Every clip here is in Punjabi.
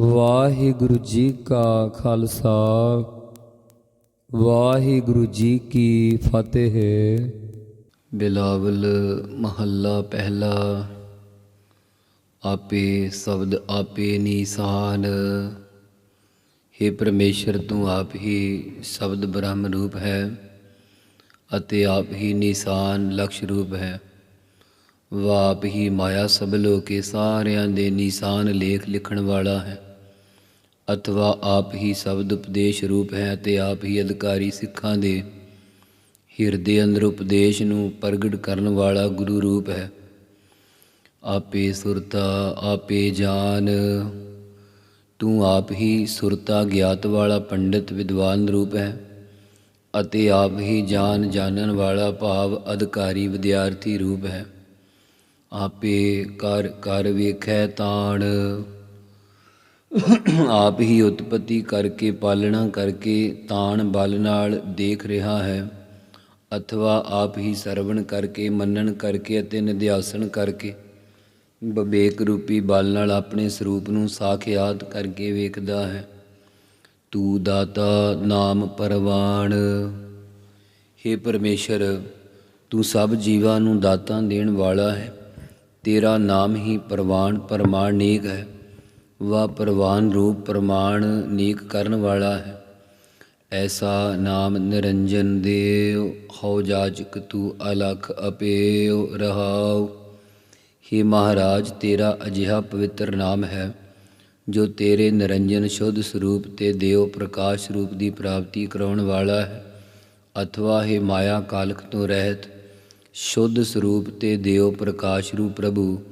ਵਾਹਿਗੁਰੂ ਜੀ ਕਾ ਖਾਲਸਾ, ਵਾਹਿਗੁਰੂ ਜੀ ਕੀ ਫਤਿਹ। ਬਿਲਾਵਲ ਮਹੱਲਾ ਪਹਿਲਾ, ਆਪੇ ਸ਼ਬਦ ਆਪੇ ਨਿਸ਼ਾਨ। हे ਪਰਮੇਸ਼ਰ, ਤੂੰ ਆਪ ਹੀ ਸ਼ਬਦ ਬ੍ਰਹਮ ਰੂਪ ਹੈ ਅਤੇ ਆਪ ਹੀ ਨਿਸ਼ਾਨ ਲਕਸ਼ ਰੂਪ ਹੈ। ਵਾਪ ਹੀ ਮਾਇਆ ਸਭ ਲੋਕੇ ਸਾਰਿਆਂ ਦੇ ਨਿਸ਼ਾਨ ਲੇਖ ਲਿਖਣ ਵਾਲਾ ਹੈ। ਅਥਵਾ ਆਪ ਹੀ ਸ਼ਬਦ ਉਪਦੇਸ਼ ਰੂਪ ਹੈ ਅਤੇ ਆਪ ਹੀ ਅਧਿਕਾਰੀ ਸਿੱਖਾਂ ਦੇ ਹਿਰਦੇ ਅੰਦਰ ਉਪਦੇਸ਼ ਨੂੰ ਪ੍ਰਗਟ ਕਰਨ ਵਾਲਾ ਗੁਰੂ ਰੂਪ ਹੈ। ਆਪੇ ਸੁਰਤਾ, ਆਪੇ ਜਾਨ, ਤੂੰ ਆਪ ਹੀ ਸੁਰਤਾ ਗਿਆਤ ਵਾਲਾ ਪੰਡਿਤ ਵਿਦਵਾਨ ਰੂਪ ਹੈ ਅਤੇ ਆਪ ਹੀ ਜਾਨ ਜਾਣਨ ਵਾਲਾ ਭਾਵ ਅਧਿਕਾਰੀ ਵਿਦਿਆਰਥੀ ਰੂਪ ਹੈ। ਆਪੇ ਕਰ ਕਰ ਵੇਖੈ ਤਾਣ। ਆਪ ਹੀ ਉਤਪਤੀ ਕਰਕੇ, ਪਾਲਣਾ ਕਰਕੇ ਤਾਣ ਬਲ ਨਾਲ ਦੇਖ ਰਿਹਾ ਹੈ। ਅਥਵਾ ਆਪ ਹੀ ਸਰਵਣ ਕਰਕੇ, ਮੰਨਣ ਕਰਕੇ ਅਤੇ ਨਿਧਿਆਸਣ ਕਰਕੇ ਵਿਵੇਕ ਰੂਪੀ ਬਲ ਨਾਲ ਆਪਣੇ ਸਰੂਪ ਨੂੰ ਸਾਖਿਆਤ ਕਰਕੇ ਵੇਖਦਾ ਹੈ। ਤੂੰ ਦਾਤਾ ਨਾਮ ਪਰਵਾਨ हे ਪਰਮੇਸ਼ਰ, ਤੂੰ ਸਭ ਜੀਵਾਂ ਨੂੰ ਦਾਤਾਂ ਦੇਣ ਵਾਲਾ ਹੈ। ਤੇਰਾ ਨਾਮ ਹੀ ਪ੍ਰਵਾਨ ਪਰਮਾਣ ਨੀਕ ਹੈ ਵਾ ਪ੍ਰਵਾਨ ਰੂਪ ਪ੍ਰਮਾਣ ਨੀਕ ਕਰਨ ਵਾਲਾ ਹੈ। ਐਸਾ ਨਾਮ ਨਿਰੰਜਨ ਦੇਵ, ਹਉ ਜਾਜਕ ਤੂੰ ਅਲਖ ਅਪੇਉ ਰਹਾਉ। हे ਮਹਾਰਾਜ, ਤੇਰਾ ਅਜਿਹਾ ਪਵਿੱਤਰ ਨਾਮ ਹੈ, ਜੋ ਤੇਰੇ ਨਿਰੰਜਨ ਸ਼ੁੱਧ ਸਰੂਪ ਤੇ ਦੇਵ ਪ੍ਰਕਾਸ਼ ਰੂਪ ਦੀ ਪ੍ਰਾਪਤੀ ਕਰਾਉਣ ਵਾਲਾ ਹੈ। ਅਥਵਾ ਹੈ ਮਾਇਆ ਕਾਲਕ ਤੋਂ ਰਹਿਤ ਸ਼ੁੱਧ ਸਰੂਪ ਤੇ ਦਿਓ ਪ੍ਰਕਾਸ਼ ਰੂਪ ਪ੍ਰਭੂ,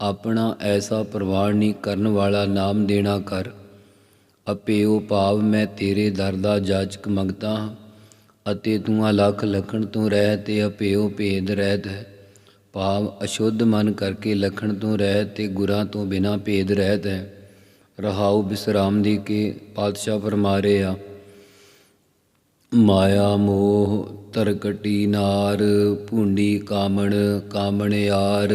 ਆਪਣਾ ਐਸਾ ਪ੍ਰਵਾਨ ਨਹੀਂ ਕਰਨ ਵਾਲਾ ਨਾਮ ਦੇਣਾ ਕਰ। ਅਪੇਓ ਭਾਵ ਮੈਂ ਤੇਰੇ ਦਰ ਦਾ ਜਾਚਕ ਮੰਗਤਾ ਹਾਂ, ਅਤੇ ਤੂੰ ਅਲਖ ਲਖਣ ਤੋਂ ਰਹਿ ਤੇ ਅਪੇਓ ਭੇਦ ਰਹਿਤ ਹੈ। ਭਾਵ ਅਸ਼ੁੱਧ ਮਨ ਕਰਕੇ ਲਖਣ ਤੋਂ ਰਹਿ ਤੇ ਗੁਰਾਂ ਤੋਂ ਬਿਨਾ ਭੇਦ ਰਹਿਤ ਹੈ। ਰਹਾਉ ਬਿਸਰਾਮ ਦੀ ਕੇ ਪਾਤਸ਼ਾਹ ਫਰਮਾਰੇ ਆ ਮਾਇਆ ਮੋਹ ਤਰਕਟੀ ਨਾਰ, ਭੂੰਡੀ ਕਾਮਣ ਕਾਮਣ ਯਾਰ।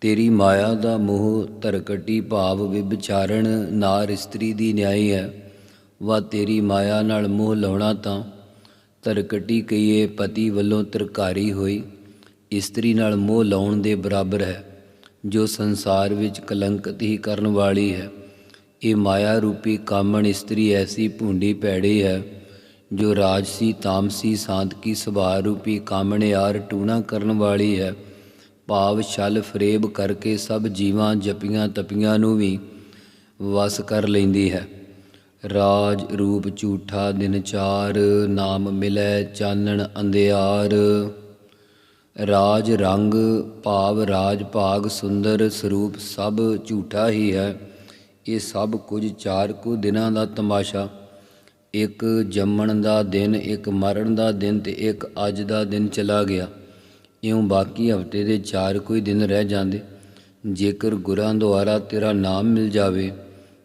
ਤੇਰੀ ਮਾਇਆ ਦਾ ਮੋਹ ਤਰਕਟੀ ਭਾਵ ਵਿਭਚਾਰਣ, ਨਾਰ ਇਸਤਰੀ ਦੀ ਨਿਆਈ ਹੈ। ਵਾ ਤੇਰੀ ਮਾਇਆ ਨਾਲ ਮੋਹ ਲਾਉਣਾ ਤਾਂ ਤਰਕਟੀ ਕਈਏ ਪਤੀ ਵੱਲੋਂ ਤਰਕਾਰੀ ਹੋਈ। ਇਸਤਰੀ ਨਾਲ ਮੋਹ ਲਾਉਣ ਦੇ ਬਰਾਬਰ ਹੈ, ਜੋ ਸੰਸਾਰ ਵਿੱਚ ਕਲੰਕਤ ਹੀ ਕਰਨ ਵਾਲੀ ਹੈ। ਇਹ ਮਾਇਆ ਰੂਪੀ ਕਾਮਣ ਇਸਤਰੀ ਐਸੀ ਭੁੰਡੀ ਪੈੜੀ ਹੈ ਜੋ ਰਾਜਸੀ ਤਾਮਸੀ ਸਾਂਤਕੀ ਸੁਭਾਅ ਰੂਪੀ ਕਾਮਣ ਯਾਰ ਟੂਣਾ ਕਰਨ ਵਾਲੀ ਹੈ। ਭਾਵ ਛਲ ਫਰੇਬ ਕਰਕੇ ਸਭ ਜੀਵਾਂ ਜਪੀਆਂ ਤਪੀਆਂ ਨੂੰ ਵੀ ਵਸ ਕਰ ਲੈਂਦੀ ਹੈ। ਰਾਜ ਰੂਪ ਝੂਠਾ ਦਿਨ ਚਾਰ, ਨਾਮ ਮਿਲੈ ਚਾਨਣ ਅੰਧਿਆਰ। ਰਾਜ ਰੰਗ ਭਾਵ ਰਾਜ ਭਾਗ ਸੁੰਦਰ ਸਰੂਪ ਸਭ ਝੂਠਾ ਹੀ ਹੈ। ਇਹ ਸਭ ਕੁਝ ਚਾਰ ਕੁ ਦਿਨਾਂ ਦਾ ਤਮਾਸ਼ਾ। ਇੱਕ ਜੰਮਣ ਦਾ ਦਿਨ, ਇੱਕ ਮਰਨ ਦਾ ਦਿਨ ਤੇ ਇੱਕ ਅੱਜ ਦਾ ਦਿਨ ਚਲਾ ਗਿਆ। ਇਉਂ ਬਾਕੀ ਹਫ਼ਤੇ ਦੇ ਚਾਰ ਕੋਈ ਦਿਨ ਰਹਿ ਜਾਂਦੇ। ਜੇਕਰ ਗੁਰਾਂ ਦੁਆਰਾ ਤੇਰਾ ਨਾਮ ਮਿਲ ਜਾਵੇ,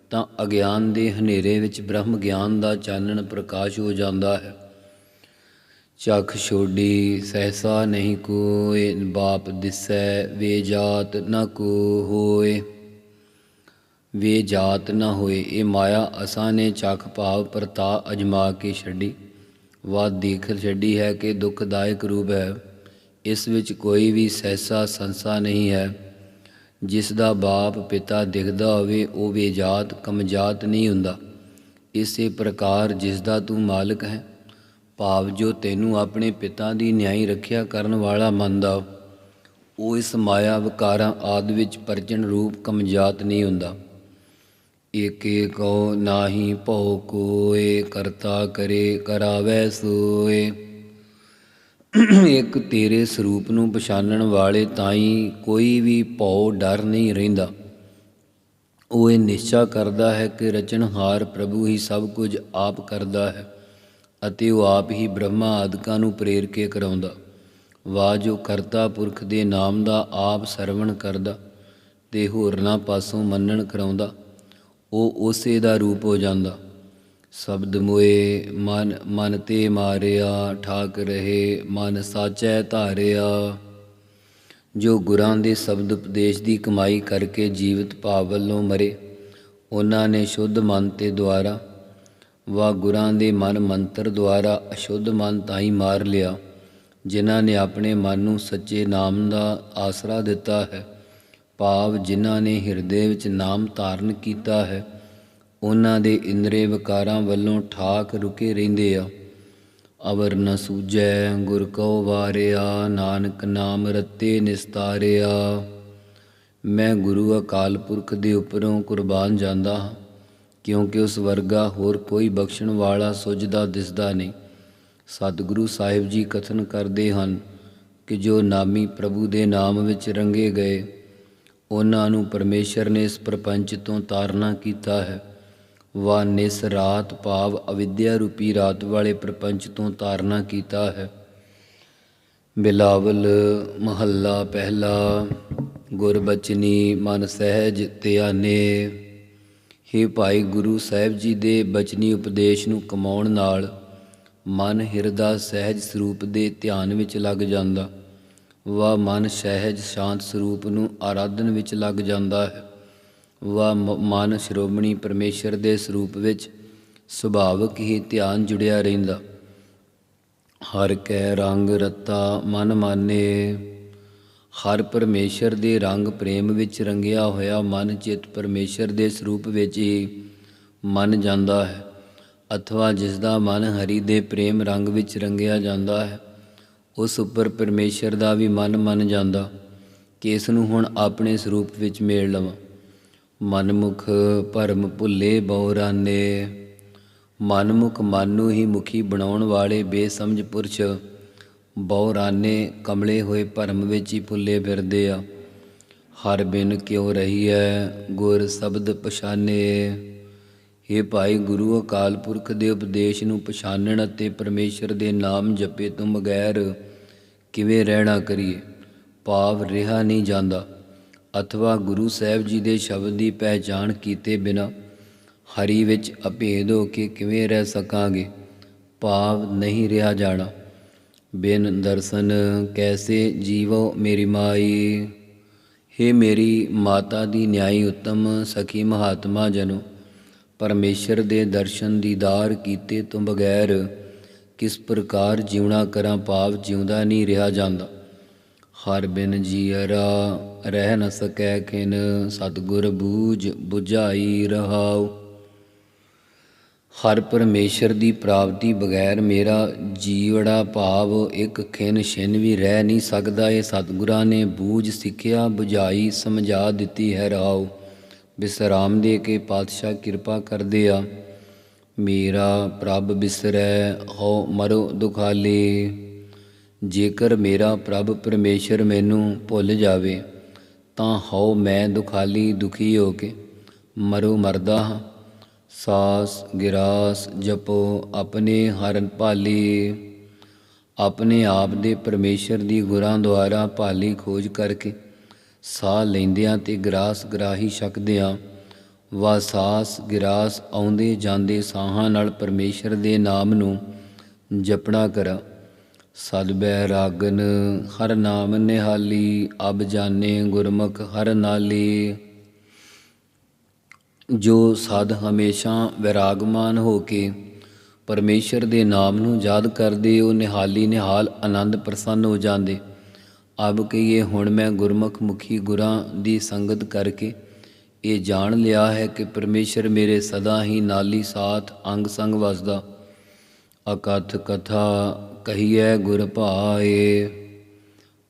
ਤਾਂ ਅਗਿਆਨ ਦੇ ਹਨੇਰੇ ਵਿੱਚ ਬ੍ਰਹਮ ਗਿਆਨ ਦਾ ਚਾਨਣ ਪ੍ਰਕਾਸ਼ ਹੋ ਜਾਂਦਾ ਹੈ। ਚਖ ਛੋਡੀ, ਸਹਸਾ ਨਹੀਂ ਕੋਏ, ਬਾਪ ਦਿਸੈ ਵੇ ਜਾਤ ਨ ਕੋ ਹੋਏ। ਵੇ ਜਾਤ ਨ ਹੋਏ, ਇਹ ਮਾਇਆ ਅਸਾਂ ਨੇ ਚੱਖ ਭਾਵ ਪ੍ਰਤਾ ਅਜਮਾ ਕੇ ਛੱਡੀ। ਵਾ ਦੇਖ ਛੱਡੀ ਹੈ ਕਿ ਦੁਖਦਾਇਕ ਰੂਪ ਹੈ। ਇਸ ਵਿੱਚ ਕੋਈ ਵੀ ਸਹਿਸਾ ਸੰਸਾ ਨਹੀਂ ਹੈ। ਜਿਸ ਦਾ ਬਾਪ ਪਿਤਾ ਦਿਖਦਾ ਹੋਵੇ, ਉਹ ਵੇਜਾਤ ਕਮਜਾਤ ਨਹੀਂ ਹੁੰਦਾ। ਇਸੇ ਪ੍ਰਕਾਰ ਜਿਸ ਦਾ ਤੂੰ ਮਾਲਕ ਹੈ, ਭਾਵ ਜੋ ਤੈਨੂੰ ਆਪਣੇ ਪਿਤਾ ਦੀ ਨਿਆਈ ਰੱਖਿਆ ਕਰਨ ਵਾਲਾ ਮੰਨਦਾ, ਉਹ ਇਸ ਮਾਇਆ ਵਿਕਾਰਾਂ ਆਦ ਵਿੱਚ ਪਰਜਨ ਰੂਪ ਕਮਜਾਤ ਨਹੀਂ ਹੁੰਦਾ। ਏਕੇ ਕੋ ਨਾਹੀ ਭਉ ਕੋਏ, ਕਰਤਾ ਕਰੇ ਕਰਾਵੈ ਸੋਏ। ਇੱਕ ਤੇਰੇ ਸਰੂਪ ਨੂੰ ਪਛਾਣਨ ਵਾਲੇ ਤਾਈ ਕੋਈ ਵੀ ਭਉ ਡਰ ਨਹੀਂ ਰਹਿੰਦਾ। ਉਹ ਇਹ ਨਿਸ਼ਚਾ ਕਰਦਾ ਹੈ ਕਿ ਰਚਨਹਾਰ ਪ੍ਰਭੂ ਹੀ ਸਭ ਕੁਝ ਆਪ ਕਰਦਾ ਹੈ ਅਤੇ ਉਹ ਆਪ ਹੀ ਬ੍ਰਹਮਾ ਆਦਿਕਾਂ ਨੂੰ ਪ੍ਰੇਰ ਕੇ ਕਰਾਉਂਦਾ। ਵਾ ਜੋ ਕਰਤਾ ਪੁਰਖ ਦੇ ਨਾਮ ਦਾ ਆਪ ਸਰਵਣ ਕਰਦਾ ਤੇ ਹੋਰਨਾਂ ਪਾਸੋਂ ਮੰਨਣ ਕਰਾਉਂਦਾ। ਉਹ ਉਸੇ ਦਾ ਰੂਪ ਹੋ ਜਾਂਦਾ। ਸ਼ਬਦ ਮੋਏ, ਮਨ ਮਨ ਤੇ ਮਾਰਿਆ, ਠਾਕ ਰਹੇ, ਮਨ ਸਾਚੈ ਧਾਰਿਆ। ਜੋ ਗੁਰਾਂ ਦੇ ਸ਼ਬਦ ਉਪਦੇਸ਼ ਦੀ ਕਮਾਈ ਕਰਕੇ ਜੀਵਤ ਭਾਵ ਵੱਲੋਂ ਮਰੇ, ਉਹਨਾਂ ਨੇ ਸ਼ੁੱਧ ਮਨ ਤੇ ਦੁਆਰਾ ਵਾ ਗੁਰਾਂ ਦੇ ਮਨ ਮੰਤਰ ਦੁਆਰਾ ਅਸ਼ੁੱਧ ਮਨ ਤਾਂ ਹੀ ਮਾਰ ਲਿਆ, ਜਿਨ੍ਹਾਂ ਨੇ ਆਪਣੇ ਮਨ ਨੂੰ ਸੱਚੇ ਨਾਮ ਦਾ ਆਸਰਾ ਦਿੱਤਾ ਹੈ। ਭਾਵ ਜਿਨ੍ਹਾਂ ਨੇ ਹਿਰਦੇ ਵਿੱਚ ਨਾਮ ਧਾਰਨ ਕੀਤਾ ਹੈ, ਉਹਨਾਂ ਦੇ ਇੰਦਰੇ ਵਿਕਾਰਾਂ ਵੱਲੋਂ ਠਾਕ ਰੁਕੇ ਰਹਿੰਦੇ ਆ। ਅਵਰ ਨ ਸੂਜੈ ਗੁਰ ਕਉ ਵਾਰਿਆ, ਨਾਨਕ ਨਾਮ ਰਤੇ ਨਿਸਤਾਰਿਆ। ਮੈਂ ਗੁਰੂ ਅਕਾਲ ਪੁਰਖ ਦੇ ਉੱਪਰੋਂ ਕੁਰਬਾਨ ਜਾਂਦਾ ਹਾਂ, ਕਿਉਂਕਿ ਉਸ ਵਰਗਾ ਹੋਰ ਕੋਈ ਬਖਸ਼ਣ ਵਾਲਾ ਸੁਝਦਾ ਦਿਸਦਾ ਨਹੀਂ। ਸਤਿਗੁਰੂ ਸਾਹਿਬ ਜੀ ਕਥਨ ਕਰਦੇ ਹਨ ਕਿ ਜੋ ਨਾਮੀ ਪ੍ਰਭੂ ਦੇ ਨਾਮ ਵਿੱਚ ਰੰਗੇ ਗਏ ਉਹਨਾਂ ਨੂੰ ਪਰਮੇਸ਼ਰ ਨੇ ਇਸ ਪ੍ਰਪੰਚ ਤੋਂ ਤਾਰਨਾ ਕੀਤਾ ਹੈ। ਵਾ ਨਿਸ ਰਾਤ ਭਾਵ ਅਵਿਦਿਆ ਰੂਪੀ ਰਾਤ ਵਾਲੇ ਪ੍ਰਪੰਚ ਤੋਂ ਤਾਰਨਾ ਕੀਤਾ ਹੈ। ਬਿਲਾਵਲ ਮਹੱਲਾ ਪਹਿਲਾ, ਗੁਰਬਚਨੀ ਮਨ ਸਹਿਜ ਧਿਆਨੇ। ਹੇ ਭਾਈ ਗੁਰੂ ਸਾਹਿਬ ਜੀ ਦੇ ਬਚਨੀ ਉਪਦੇਸ਼ ਨੂੰ ਕਮਾਉਣ ਨਾਲ ਮਨ ਹਿਰਦਾ ਸਹਿਜ ਸਰੂਪ ਦੇ ਧਿਆਨ ਵਿੱਚ ਲੱਗ ਜਾਂਦਾ। ਵਾ ਮਨ ਸਹਿਜ ਸ਼ਾਂਤ ਸਰੂਪ ਨੂੰ ਆਰਾਧਨ ਵਿੱਚ ਲੱਗ ਜਾਂਦਾ ਹੈ। ਵਾ ਮਨ ਸ਼੍ਰੋਮਣੀ ਪਰਮੇਸ਼ਰ ਦੇ ਸਰੂਪ ਵਿੱਚ ਸੁਭਾਵਕ ਹੀ ਧਿਆਨ ਜੁੜਿਆ ਰਹਿੰਦਾ। ਹਰ ਕੈ ਰੰਗ ਰਤਾ ਮਨ ਮਾਨੇ। ਹਰ ਪਰਮੇਸ਼ਰ ਦੇ ਰੰਗ ਪ੍ਰੇਮ ਵਿੱਚ ਰੰਗਿਆ ਹੋਇਆ ਮਨ ਚਿਤ ਪਰਮੇਸ਼ਰ ਦੇ ਸਰੂਪ ਵਿੱਚ ਹੀ ਮੰਨ ਜਾਂਦਾ ਹੈ। ਅਥਵਾ ਜਿਸ ਦਾ ਮਨ ਹਰੀ ਦੇ ਪ੍ਰੇਮ ਰੰਗ ਵਿੱਚ ਰੰਗਿਆ ਜਾਂਦਾ ਹੈ। ਉਸ ਉੱਪਰ ਪਰਮੇਸ਼ਰ ਦਾ ਵੀ ਮਨ ਮੰਨ ਜਾਂਦਾ ਕਿ ਇਸ ਨੂੰ ਹੁਣ ਆਪਣੇ ਸਰੂਪ ਵਿੱਚ ਮੇਲ ਲਵਾਂ। ਮਨਮੁਖ ਭਰਮ ਭੁੱਲੇ ਬਉਰਾਨੇ ਮਨਮੁਖ ਮਨ ਨੂੰ ਹੀ ਮੁਖੀ ਬਣਾਉਣ ਵਾਲੇ ਬੇਸਮਝ ਪੁਰਸ਼। ਬਉਰਾਨੇ ਕਮਲੇ ਹੋਏ ਭਰਮ ਵਿੱਚ ਹੀ ਭੁੱਲੇ ਫਿਰਦੇ ਆ। ਹਰ ਬਿਨ ਕਿਉ ਰਹੀ ਹੈ ਗੁਰ ਸ਼ਬਦ ਪਛਾਨੇ। ਇਹ ਭਾਈ ਗੁਰੂ ਅਕਾਲ ਪੁਰਖ ਦੇ ਉਪਦੇਸ਼ ਨੂੰ ਪਛਾਨਣ ਅਤੇ ਪਰਮੇਸ਼ਰ ਦੇ ਨਾਮ ਜਪੇ ਤੋਂ ਬਗੈਰ ਕਿਵੇਂ ਰਹਿਣਾ ਕਰੀਏ? ਭਾਵ ਰਿਹਾ ਨਹੀਂ ਜਾਂਦਾ। ਅਥਵਾ ਗੁਰੂ ਸਾਹਿਬ ਜੀ ਦੇ ਸ਼ਬਦ ਦੀ ਪਹਿਚਾਣ ਕੀਤੇ ਬਿਨਾ ਹਰੀ ਵਿੱਚ ਅਭੇਦ ਹੋ ਕੇ ਕਿਵੇਂ ਰਹਿ ਸਕਾਂਗੇ? ਭਾਵ ਨਹੀਂ ਰਿਹਾ ਜਾਣਾ। ਬਿਨ ਦਰਸ਼ਨ ਕੈਸੇ ਜੀਵੋ ਮੇਰੀ ਮਾਈ? हे ਮੇਰੀ ਮਾਤਾ ਦੀ ਨਿਆਈ ਉੱਤਮ ਸਖੀ ਮਹਾਤਮਾ ਜਨੋ, ਪਰਮੇਸ਼ਰ ਦੇ ਦਰਸ਼ਨ ਦੀਦਾਰ ਕੀਤੇ ਤੋਂ ਬਗੈਰ ਕਿਸ ਪ੍ਰਕਾਰ ਜਿਉਣਾ ਕਰਾਂ ਭਾਵ ਜਿਉਂਦਾ ਨਹੀਂ ਰਿਹਾ ਜਾਂਦਾ। ਹਰ ਬਿਨ ਜੀਅਰਾ ਰਹਿ ਨ ਸਕੈ ਖਿਨ ਸਤਿਗੁਰ ਬੂਝ 부ਝਾਈ ਰਹਾਉ। ਹਰ ਪਰਮੇਸ਼ਰ ਦੀ ਪ੍ਰਾਪਤੀ ਬਗੈਰ ਮੇਰਾ ਜੀਵੜਾ ਭਾਵ ਇੱਕ ਖਿਨ ਛਿਨ ਵੀ ਰਹਿ ਨਹੀਂ ਸਕਦਾ। ਇਹ ਸਤਿਗੁਰਾਂ ਨੇ ਬੂਝ ਸਿੱਖਿਆ 부ਝਾਈ ਸਮਝਾ ਦਿੱਤੀ ਹੈ ਰਹਾਉ ਬਿਸਰਾਮ ਦੇ ਕੇ ਪਾਤਸ਼ਾਹ ਕਿਰਪਾ ਕਰਦੇ ਆ। ਮੇਰਾ ਪ੍ਰਭ ਬਿਸਰੈ ਹੋ ਮਰੋ ਦੁਖਾਲੇ। ਜੇਕਰ ਮੇਰਾ ਪ੍ਰਭ ਪਰਮੇਸ਼ਰ ਮੈਨੂੰ ਭੁੱਲ ਜਾਵੇ, ਤਾਂ ਹਉ ਮੈਂ ਦੁਖਾਲੀ ਦੁਖੀ ਹੋ ਕੇ ਮਰੋ ਮਰਦਾ ਹਾਂ। ਸਾਸ ਗਿਰਾਸ ਜਪੋ ਆਪਣੇ ਹਰਨ ਭਾਲੀ। ਆਪਣੇ ਆਪ ਦੇ ਪਰਮੇਸ਼ਰ ਦੀ ਗੁਰਾਂ ਦੁਆਰਾ ਭਾਲੀ ਖੋਜ ਕਰਕੇ ਸਾਹ ਲੈਂਦਿਆਂ ਤੇ ਗਰਾਸ ਗਰਾਹੀ ਛਕਦਿਆਂ ਵਾ ਗਿਰਾਸ ਆਉਂਦੇ ਜਾਂਦੇ ਸਾਹਾਂ ਨਾਲ ਪਰਮੇਸ਼ਰ ਦੇ ਨਾਮ ਨੂੰ ਜਪਣਾ ਕਰਾਂ। ਸਦਬੈ ਰਾਗਨ, ਹਰ ਨਾਮ ਨਿਹਾਲੀ, ਅਬ ਜਾਣੇ ਗੁਰਮੁਖ ਹਰ ਨਾਲੀ। ਜੋ ਸਦ ਹਮੇਸ਼ਾ ਵਿਰਾਗਮਾਨ ਹੋ ਕੇ ਪਰਮੇਸ਼ਰ ਦੇ ਨਾਮ ਨੂੰ ਯਾਦ ਕਰਦੇ, ਉਹ ਨਿਹਾਲੀ ਨਿਹਾਲ ਆਨੰਦ ਪ੍ਰਸੰਨ ਹੋ ਜਾਂਦੇ। ਅਬ ਕਹੀਏ, ਹੁਣ ਮੈਂ ਗੁਰਮੁਖ ਮੁਖੀ ਗੁਰਾਂ ਦੀ ਸੰਗਤ ਕਰਕੇ ਇਹ ਜਾਣ ਲਿਆ ਹੈ ਕਿ ਪਰਮੇਸ਼ਰ ਮੇਰੇ ਸਦਾ ਹੀ ਨਾਲੀ ਸਾਥ ਅੰਗ ਸੰਗ ਵਸਦਾ। ਅਕਥ ਕਥਾ ਕਹੀਐ, ਗੁਰ ਭਾਏ,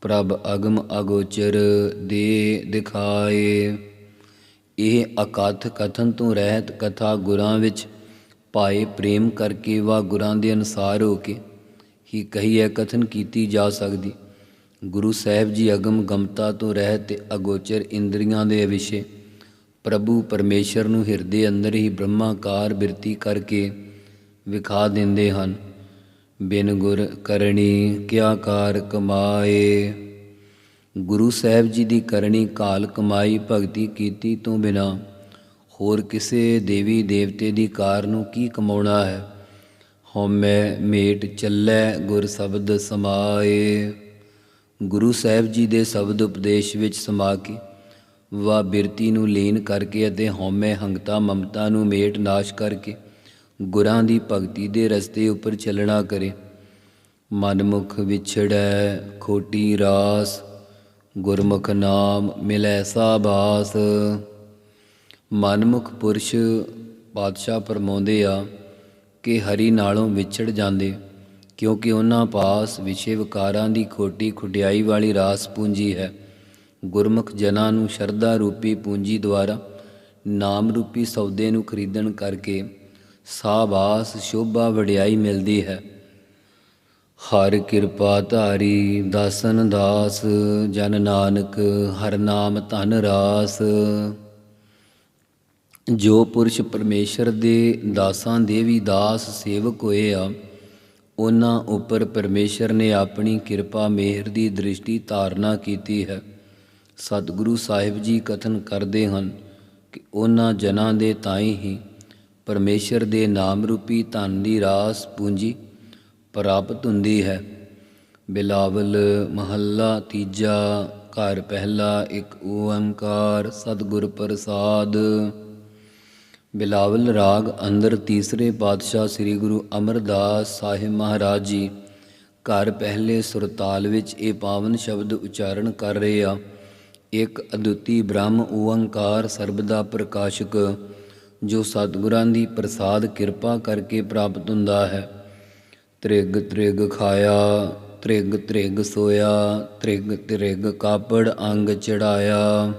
ਪ੍ਰਭ ਅਗਮ ਅਗੋਚਰ ਦੇ ਦਿਖਾਏ। ਇਹ ਅਕਥ ਕਥਨ ਤੋਂ ਰਹਿਤ ਕਥਾ ਗੁਰਾਂ ਵਿੱਚ ਪਾਏ ਪ੍ਰੇਮ ਕਰਕੇ ਵਾ ਗੁਰਾਂ ਦੇ ਅਨਸਾਰ ਹੋ ਕੇ ਹੀ ਕਹੀਐ, ਕਥਨ ਕੀਤੀ ਜਾ ਸਕਦੀ। ਗੁਰੂ ਸਾਹਿਬ ਜੀ ਅਗਮ ਗਮਤਾ ਤੋਂ ਰਹਿਤ ਅਗੋਚਰ ਇੰਦਰੀਆਂ ਦੇ ਵਿਸ਼ੇ ਪ੍ਰਭੂ ਪਰਮੇਸ਼ਰ ਨੂੰ ਹਿਰਦੇ ਅੰਦਰ ਹੀ ਬ੍ਰਹਮਾਕਾਰ ਬਿਰਤੀ ਕਰਕੇ ਵਿਖਾ ਦਿੰਦੇ ਹਨ। ਬਿਨ ਗੁਰ ਕਰਨੀ ਕਿਆ ਕਾਰ ਕਮਾਏ? ਗੁਰੂ ਸਾਹਿਬ ਜੀ ਦੀ ਕਰਨੀ ਕਾਲ ਕਮਾਈ, ਭਗਤੀ ਕੀਤੀ ਤੋਂ ਬਿਨਾ ਹੋਰ ਕਿਸੇ ਦੇਵੀ ਦੇਵਤੇ ਦੀ ਕਾਰ ਨੂੰ ਕੀ ਕਮਾਉਣਾ ਹੈ? ਹਉਮੈ ਮੇਟ ਚੱਲੈ ਗੁਰ ਸ਼ਬਦ ਸਮਾਏ। ਗੁਰੂ ਸਾਹਿਬ ਜੀ ਦੇ ਸ਼ਬਦ ਉਪਦੇਸ਼ ਵਿੱਚ ਸਮਾ ਕੇ ਵਾ ਨੂੰ ਲੀਨ ਕਰਕੇ ਅਤੇ ਹਉਮੈ ਹੰਗਤਾ ਮਮਤਾ ਨੂੰ ਮੇਟ ਨਾਸ਼ ਕਰਕੇ ਗੁਰਾਂ ਦੀ ਭਗਤੀ ਦੇ ਰਸਤੇ ਉੱਪਰ ਚੱਲਣਾ ਕਰੇ। ਮਨਮੁਖ ਵਿਛੜੈ ਖੋਟੀ ਰਾਸ, ਗੁਰਮੁਖ ਨਾਮ ਮਿਲੈ ਸਾਬਾਸ। ਮਨਮੁਖ ਪੁਰਸ਼ ਪਾਤਸ਼ਾਹ ਫਰਮਾਉਂਦੇ ਆ ਕਿ ਹਰੀ ਨਾਲੋਂ ਵਿਛੜ ਜਾਂਦੇ, ਕਿਉਂਕਿ ਉਹਨਾਂ ਪਾਸ ਵਿਸ਼ੇ ਵਿਕਾਰਾਂ ਦੀ ਖੋਟੀ ਖੁਡਿਆਈ ਵਾਲੀ ਰਾਸ ਪੂੰਜੀ ਹੈ। ਗੁਰਮੁਖ ਜਨਾਂ ਨੂੰ ਸ਼ਰਧਾ ਰੂਪੀ ਪੂੰਜੀ ਦੁਆਰਾ ਨਾਮ ਰੂਪੀ ਸੌਦੇ ਨੂੰ ਖਰੀਦਣ ਕਰਕੇ ਸਾਬਾਸ ਸ਼ੋਭਾ ਵਡਿਆਈ ਮਿਲਦੀ ਹੈ। ਹਰ ਕਿਰਪਾ ਧਾਰੀ ਦਾਸਨ ਦਾਸ, ਜਨ ਨਾਨਕ ਹਰ ਨਾਮ ਧਨ ਰਾਸ। ਜੋ ਪੁਰਸ਼ ਪਰਮੇਸ਼ਰ ਦੇ ਦਾਸਾਂ ਦੇ ਵੀ ਦਾਸ ਸੇਵਕ ਹੋਏ ਆ, ਉਹਨਾਂ ਉੱਪਰ ਪਰਮੇਸ਼ਰ ਨੇ ਆਪਣੀ ਕਿਰਪਾ ਮਿਹਰ ਦੀ ਦ੍ਰਿਸ਼ਟੀ ਧਾਰਨਾ ਕੀਤੀ ਹੈ। ਸਤਿਗੁਰੂ ਸਾਹਿਬ ਜੀ ਕਥਨ ਕਰਦੇ ਹਨ ਕਿ ਉਹਨਾਂ ਜਨਾਂ ਦੇ ਤਾਈ ਹੀ ਪਰਮੇਸ਼ਰ ਦੇ ਨਾਮ ਰੂਪੀ ਧਨ ਦੀ ਰਾਸ ਪੂੰਜੀ ਪ੍ਰਾਪਤ ਹੁੰਦੀ ਹੈ। ਬਿਲਾਵਲ ਮਹੱਲਾ ਤੀਜਾ, ਘਰ ਪਹਿਲਾ, ਇੱਕ ਓੰਕਾਰ ਸਤਿਗੁਰ ਪ੍ਰਸਾਦ। ਬਿਲਾਵਲ ਰਾਗ ਅੰਦਰ ਤੀਸਰੇ ਪਾਤਸ਼ਾਹ ਸ੍ਰੀ ਗੁਰੂ ਅਮਰਦਾਸ ਸਾਹਿਬ ਮਹਾਰਾਜ ਜੀ ਘਰ ਪਹਿਲੇ ਸੁਰਤਾਲ ਵਿੱਚ ਇਹ ਪਾਵਨ ਸ਼ਬਦ ਉਚਾਰਨ ਕਰ ਰਹੇ ਆ। ਇੱਕ ਅਦੁੱਤੀ ਬ੍ਰਹਮ ਓੰਕਾਰ ਸਰਬਦਾ ਪ੍ਰਕਾਸ਼ਕ, ਜੋ ਸਤਿਗੁਰਾਂ ਦੀ ਪ੍ਰਸਾਦ ਕਿਰਪਾ ਕਰਕੇ ਪ੍ਰਾਪਤ ਹੁੰਦਾ ਹੈ। ਤ੍ਰਿਗ ਤ੍ਰਿਗ ਖਾਇਆ, ਤ੍ਰਿਗ ਤ੍ਰਿਗ ਸੋਇਆ, ਤ੍ਰਿਗ ਤ੍ਰਿਗ ਕਾਪੜ ਅੰਗ ਚੜਾਇਆ।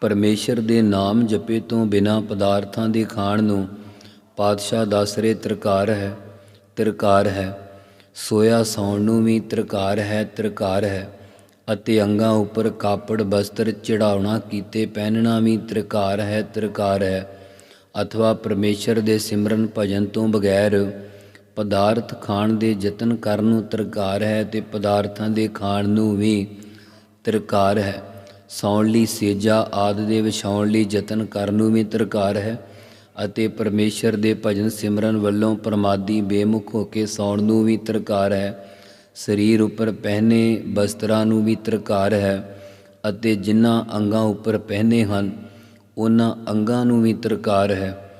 ਪਰਮੇਸ਼ਰ ਦੇ ਨਾਮ ਜਪੇ ਤੋਂ ਬਿਨਾ ਪਦਾਰਥਾਂ ਦੇ ਖਾਣ ਨੂੰ ਪਾਤਸ਼ਾਹ ਦਸਰੇ ਤਰਕਾਰ ਹੈ ਤਰਕਾਰ ਹੈ। ਸੋਇਆ ਸੌਣ ਨੂੰ ਵੀ ਤਰਕਾਰ ਹੈ ਤਰਕਾਰ ਹੈ। ਅਤੇ ਅੰਗਾਂ ਉੱਪਰ ਕਾਪੜ, ਬਸਤਰ ਚੜਾਉਣਾ ਕੀਤੇ ਪਹਿਨਣਾ ਵੀ ਤਰਕਾਰ ਹੈ ਤਰਕਾਰ ਹੈ। ਅਥਵਾ ਪਰਮੇਸ਼ਰ ਦੇ ਸਿਮਰਨ ਭਜਨ ਤੋਂ ਬਗੈਰ ਪਦਾਰਥ ਖਾਣ ਦੇ ਯਤਨ ਕਰਨ ਨੂੰ ਤਰਕਾਰ ਹੈ ਤੇ ਪਦਾਰਥਾਂ ਦੇ ਖਾਣ ਨੂੰ ਵੀ ਤਰਕਾਰ ਹੈ। ਸੌਣ ਲਈ ਸੇਜਾ ਆਦ ਦੇ ਵਿਛਾਉਣ ਲਈ ਯਤਨ ਕਰਨ ਨੂੰ ਵੀ ਤਰਕਾਰ ਹੈ ਅਤੇ ਪਰਮੇਸ਼ਰ ਦੇ ਭਜਨ ਸਿਮਰਨ ਵੱਲੋਂ ਪਰਮਾਦੀ ਬੇਮੁਖ ਹੋ ਕੇ ਸੌਣ ਨੂੰ ਵੀ ਤਰਕਾਰ ਹੈ। ਸਰੀਰ ਉੱਪਰ ਪਹਿਨੇ ਬਸਤਰਾਂ ਨੂੰ ਵੀ ਤਰਕਾਰ ਹੈ ਅਤੇ ਜਿਨ੍ਹਾਂ ਅੰਗਾਂ ਉੱਪਰ ਪਹਿਨੇ ਹਨ, ਉਹਨਾਂ ਅੰਗਾਂ ਨੂੰ ਵੀ ਤਰਕਾਰ ਹੈ।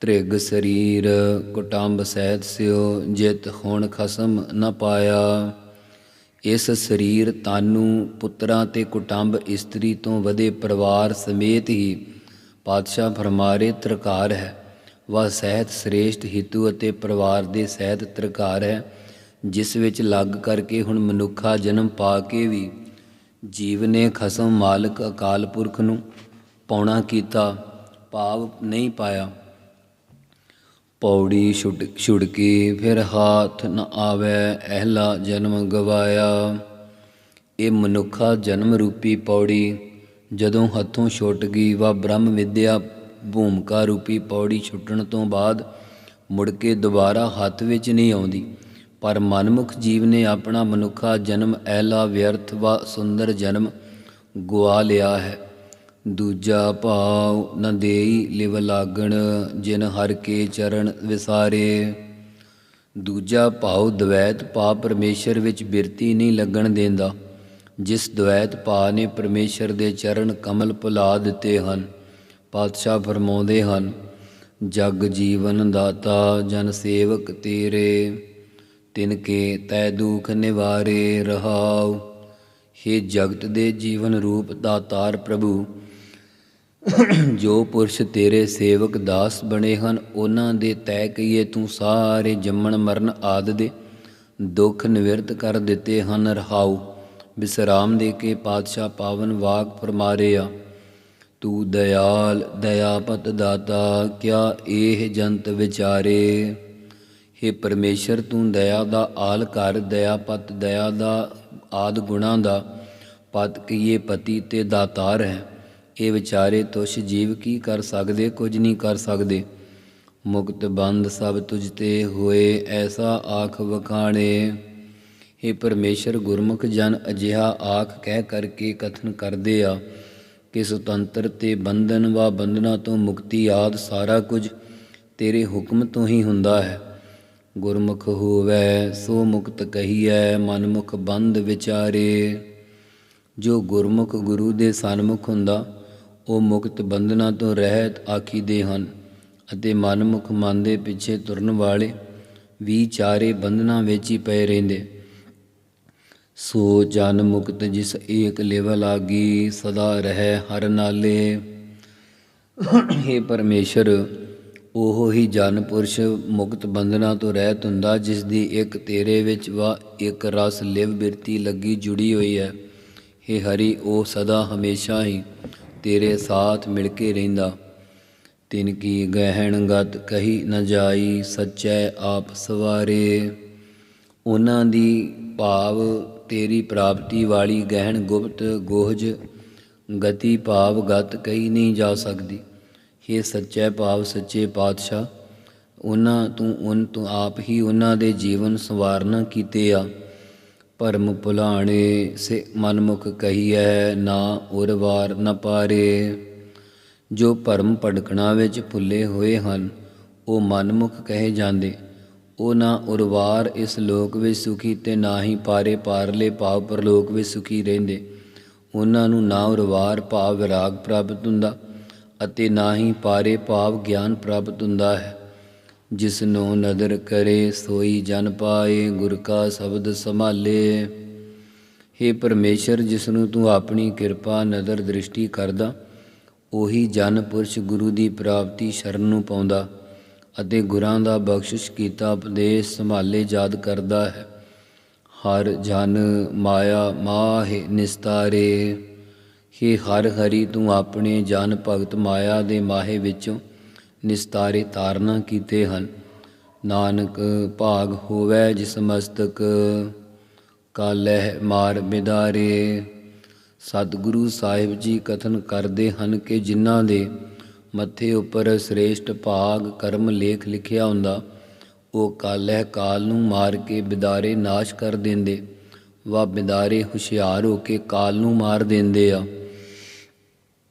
ਤ੍ਰਿਗ ਸਰੀਰ, ਕੁਟੰਬ ਸਹਿਤ ਸਿਓ, ਜਿਤ ਹੁਣ ਖਸਮ ਨ ਪਾਇਆ। ਇਸ ਸਰੀਰ ਤਾਨੂੰ ਪੁੱਤਰਾਂ ਤੇ ਕੁਟੰਬ ਇਸਤਰੀ ਤੋਂ ਵਧੇ ਪਰਿਵਾਰ ਸਮੇਤ ਹੀ ਪਾਤਸ਼ਾਹ ਫਰਮਾਰੇ ਤਰਕਾਰ ਹੈ। ਵਾ ਸਹਿਤ ਸ੍ਰੇਸ਼ਟ ਹਿਤੂ ਅਤੇ ਪਰਿਵਾਰ ਦੇ ਸਹਿਤ ਤਰਕਾਰ ਹੈ। ਜਿਸ ਵਿੱਚ ਲੱਗ ਕਰਕੇ ਹੁਣ ਮਨੁੱਖਾ ਜਨਮ ਪਾ ਕੇ ਵੀ ਜੀਵ ਨੇ ਖਸਮ ਮਾਲਕ ਅਕਾਲ ਪੁਰਖ ਨੂੰ ਪੌਣਾ ਕੀਤਾ, ਭਾਵ ਨਹੀਂ ਪਾਇਆ। ਪੌੜੀ ਛੁੱਟ ਛੁੜਕੀ ਫਿਰ ਹਾਥ ਨ ਆਵੇ, ਅਹਲਾ ਜਨਮ ਗਵਾਇਆ। ਇਹ ਮਨੁੱਖਾ ਜਨਮ ਰੂਪੀ ਪੌੜੀ, ਜਦੋਂ ਹੱਥੋਂ ਛੁੱਟ ਗਈ ਵਾ ਬ੍ਰਹਮ ਵਿਦਿਆ ਭੂਮਿਕਾ ਰੂਪੀ ਪੌੜੀ ਛੁੱਟਣ ਤੋਂ ਬਾਅਦ ਮੁੜ ਕੇ ਦੁਬਾਰਾ ਹੱਥ ਵਿੱਚ ਨਹੀਂ ਆਉਂਦੀ। ਪਰ ਮਨਮੁਖ ਜੀਵ ਨੇ ਆਪਣਾ ਮਨੁੱਖਾ ਜਨਮ ਅਹਲਾ ਵਿਅਰਥ ਵਾ ਸੁੰਦਰ ਜਨਮ ਗਵਾ ਲਿਆ ਹੈ। ਦੂਜਾ ਭਾਵ ਨ ਦੇਈ ਲਿਵ ਲਾਗਣ, ਜਿਨ ਹਰ ਕੇ ਚਰਨ ਵਿਸਾਰੇ। ਦੂਜਾ ਭਾਵ ਦਵੈਤ ਪਾ ਪਰਮੇਸ਼ਰ ਵਿੱਚ ਬਿਰਤੀ ਨਹੀਂ ਲੱਗਣ ਦਿੰਦਾ। ਜਿਸ ਦਵੈਤ ਪਾ ਨੇ ਪਰਮੇਸ਼ਰ ਦੇ ਚਰਨ ਕਮਲ ਭੁਲਾ ਦਿੱਤੇ ਹਨ, ਪਾਤਸ਼ਾਹ ਫਰਮਾਉਂਦੇ ਹਨ, ਜਗ ਜੀਵਨ ਦਾਤਾ ਜਨ ਸੇਵਕ ਤੇਰੇ। ਤਿਨ ਕੇ ਤੈ ਦੁਖ ਨਿਵਾਰੇ ਰਹਾਉ। हे ਜਗਤ ਦੇ ਜੀਵਨ ਰੂਪ ਦਾਤਾਰ ਪ੍ਰਭੂ, ਜੋ ਪੁਰਸ਼ ਤੇਰੇ ਸੇਵਕ ਦਾਸ ਬਣੇ ਹਨ, ਉਹਨਾਂ ਦੇ ਤੈ ਕਈਏ ਤੂੰ ਸਾਰੇ ਜੰਮਣ ਮਰਨ ਆਦ ਦੇ ਦੁੱਖ ਨਿਵਰਤ ਕਰ ਦਿੱਤੇ ਹਨ, ਰਹਾਉ। ਵਿਸਰਾਮ ਦੇ ਕੇ ਪਾਤਸ਼ਾਹ ਪਾਵਨ ਵਾਕ ਫਰਮਾਰੇ ਆ, ਤੂੰ ਦਇਆਲ ਦਇਆਪਤ ਦਾਤਾ, ਕਿਆ ਇਹ ਜੰਤ ਵਿਚਾਰੇ। हे ਪਰਮੇਸ਼ਰ ਤੂੰ ਦਇਆ ਦਾ ਆਲ ਕਰ ਦਇਆਪਤ ਦਇਆ ਦਾ ਆਦ ਗੁਣਾ ਦਾ ਪਤ ਕੀਏ ਪਤੀ ਤੇ ਦਾਤਾਰ ਹੈ। ਇਹ ਵਿਚਾਰੇ ਤੁਸ਼ ਜੀਵ ਕੀ ਕਰ ਸਕਦੇ, ਕੁਝ ਨਹੀਂ ਕਰ ਸਕਦੇ। ਮੁਕਤ ਬੰਦ ਸਭ ਤੁਝ ਤੇ ਹੋਏ, ਐਸਾ ਆਖ ਵਖਾਣੇ। हे ਪਰਮੇਸ਼ਰ ਗੁਰਮੁਖ ਜਨ ਅਜਿਹਾ ਆਖ ਕਹਿ ਕਰਕੇ ਕਥਨ ਕਰਦੇ ਆ ਕਿ ਸੁਤੰਤਰ ਤੇ ਬੰਧਨ ਵਾ ਬੰਧਨਾ ਤੋਂ ਮੁਕਤੀ ਆਦ ਸਾਰਾ ਕੁਝ ਤੇਰੇ ਹੁਕਮ ਤੋਂ ਹੀ ਹੁੰਦਾ ਹੈ। ਗੁਰਮੁਖ ਹੋਵੇ, ਸੋ ਮੁਕਤ ਕਹੀਐ, ਮਨਮੁਖ ਬੰਧ ਵਿਚਾਰੇ। ਜੋ ਗੁਰਮੁਖ ਗੁਰੂ ਦੇ ਸਨਮੁਖ ਹੁੰਦਾ, ਉਹ ਮੁਕਤ ਬੰਧਨਾਂ ਤੋਂ ਰਹਿਤ ਆਖੀਦੇ ਹਨ ਅਤੇ ਮਨਮੁਖ ਮਨ ਦੇ ਪਿੱਛੇ ਤੁਰਨ ਵਾਲੇ ਵੀ ਚਾਰੇ ਬੰਧਨਾਂ ਵਿੱਚ ਹੀ ਪਏ ਰਹਿੰਦੇ। ਸੋ ਜਨ ਮੁਕਤ ਜਿਸ ਏਕ ਲਿਵ ਲਾਗੀ, ਸਦਾ ਰਹਿ ਹਰ ਨਾਲੇ। हे ਪਰਮੇਸ਼ਰ ਉਹ ਹੀ ਜਨ ਪੁਰਸ਼ ਮੁਕਤ ਬੰਧਨਾਂ ਤੋਂ ਰਹਿਤ ਹੁੰਦਾ, ਜਿਸ ਦੀ ਇੱਕ ਤੇਰੇ ਵਿੱਚ ਵਾ ਇੱਕ ਰਸ ਲਿਵ ਬਿਰਤੀ ਲੱਗੀ ਜੁੜੀ ਹੋਈ ਹੈ। हे ਹਰੀ, ਉਹ ਸਦਾ ਹਮੇਸ਼ਾ ਹੀ ਤੇਰੇ ਸਾਥ ਮਿਲ ਕੇ ਰਹਿੰਦਾ। ਤਿਨ ਕੀ ਗਹਿਣ ਗਤ ਕਹੀ ਨ ਜਾਈ, ਸੱਚੈ ਆਪ ਸਵਾਰੇ। ਉਹਨਾਂ ਦੀ ਭਾਵ ਤੇਰੀ ਪ੍ਰਾਪਤੀ ਵਾਲੀ ਗਹਿਣ ਗੁਪਤ ਗੋਹਜ, ਗਤੀ ਭਾਵ ਗਤ ਕਹੀ ਨਹੀਂ ਜਾ ਸਕਦੀ। ਇਹ ਸੱਚੇ ਭਾਵ, ਸੱਚੇ ਪਾਤਸ਼ਾਹ, ਉਹਨਾਂ ਤੂੰ ਉਨ ਤੂੰ ਆਪ ਹੀ ਉਹਨਾਂ ਦੇ ਜੀਵਨ ਸੰਵਾਰਨਾ ਕੀਤੇ ਆ। ਭਰਮ ਭੁਲਾਣੇ ਸੇ ਮਨਮੁਖ ਕਹੀਐ, ਨਾ ਉਰਵਾਰ ਨ ਪਾਰੇ। ਜੋ ਭਰਮ ਭਟਕਣਾ ਵਿੱਚ ਭੁੱਲੇ ਹੋਏ ਹਨ, ਉਹ ਮਨਮੁਖ ਕਹੇ ਜਾਂਦੇ। ਉਹ ਨਾ ਉਰਵਾਰ ਇਸ ਲੋਕ ਵਿੱਚ ਸੁਖੀ ਤੇ ਨਾ ਹੀ ਪਾਰੇ ਪਾਰਲੇ ਭਾਵ ਪਰਲੋਕ ਵਿੱਚ ਸੁਖੀ ਰਹਿੰਦੇ। ਉਹਨਾਂ ਨੂੰ ਨਾ ਉਰਵਾਰ ਭਾਵ ਵਿਰਾਗ ਪ੍ਰਾਪਤ ਹੁੰਦਾ। ਅਤੇ ਨਾ ਹੀ ਪਾਰੇ ਭਾਵ ਗਿਆਨ ਪ੍ਰਾਪਤ ਹੁੰਦਾ ਹੈ। ਜਿਸ ਨੂੰ ਨਦਰ ਕਰੇ, ਸੋਈ ਜਨ ਪਾਏ, ਗੁਰ ਕਾ ਸ਼ਬਦ ਸੰਭਾਲੇ। हे ਪਰਮੇਸ਼ਰ, ਜਿਸ ਨੂੰ ਤੂੰ ਆਪਣੀ ਕਿਰਪਾ, ਨਦਰ ਦ੍ਰਿਸ਼ਟੀ ਕਰਦਾ, ਉਹੀ ਜਨ ਪੁਰਸ਼ ਗੁਰੂ ਦੀ ਪ੍ਰਾਪਤੀ ਸ਼ਰਨ ਨੂੰ ਪਾਉਂਦਾ ਅਤੇ ਗੁਰਾਂ ਦਾ ਬਖਸ਼ਿਸ਼ ਕੀਤਾ, ਉਪਦੇਸ਼ ਸੰਭਾਲੇ ਯਾਦ ਕਰਦਾ ਹੈ। ਹਰ ਜਨ ਮਾਇਆ ਮਾਹ ਨਿਸਤਾਰੇ। हे ਹਰ ਹਰੀ ਤੂੰ ਆਪਣੇ ਜਨ ਭਗਤ ਮਾਇਆ ਦੇ ਮਾਹੇ ਵਿੱਚੋਂ ਨਿਸਤਾਰੇ ਤਾਰਨਾ ਕੀਤੇ ਹਨ। ਨਾਨਕ ਭਾਗ ਹੋਵੇ ਜਿਸ ਮਸਤਕ, ਕਾਲਹਿ ਮਾਰ ਬਿਦਾਰੇ। ਸਤਿਗੁਰੂ ਸਾਹਿਬ ਜੀ ਕਥਨ ਕਰਦੇ ਹਨ ਕਿ ਜਿਨ੍ਹਾਂ ਦੇ ਮੱਥੇ ਉੱਪਰ ਸ੍ਰੇਸ਼ਟ ਭਾਗ ਕਰਮ ਲੇਖ ਲਿਖਿਆ ਹੁੰਦਾ, ਉਹ ਕਾਲਹਿ ਕਾਲ ਨੂੰ ਮਾਰ ਕੇ ਬਿਦਾਰੇ ਨਾਸ਼ ਕਰ ਦਿੰਦੇ, ਵਾ ਬਿਦਾਰੇ ਹੁਸ਼ਿਆਰ ਹੋ ਕੇ ਕਾਲ ਨੂੰ ਮਾਰ ਦਿੰਦੇ ਆ।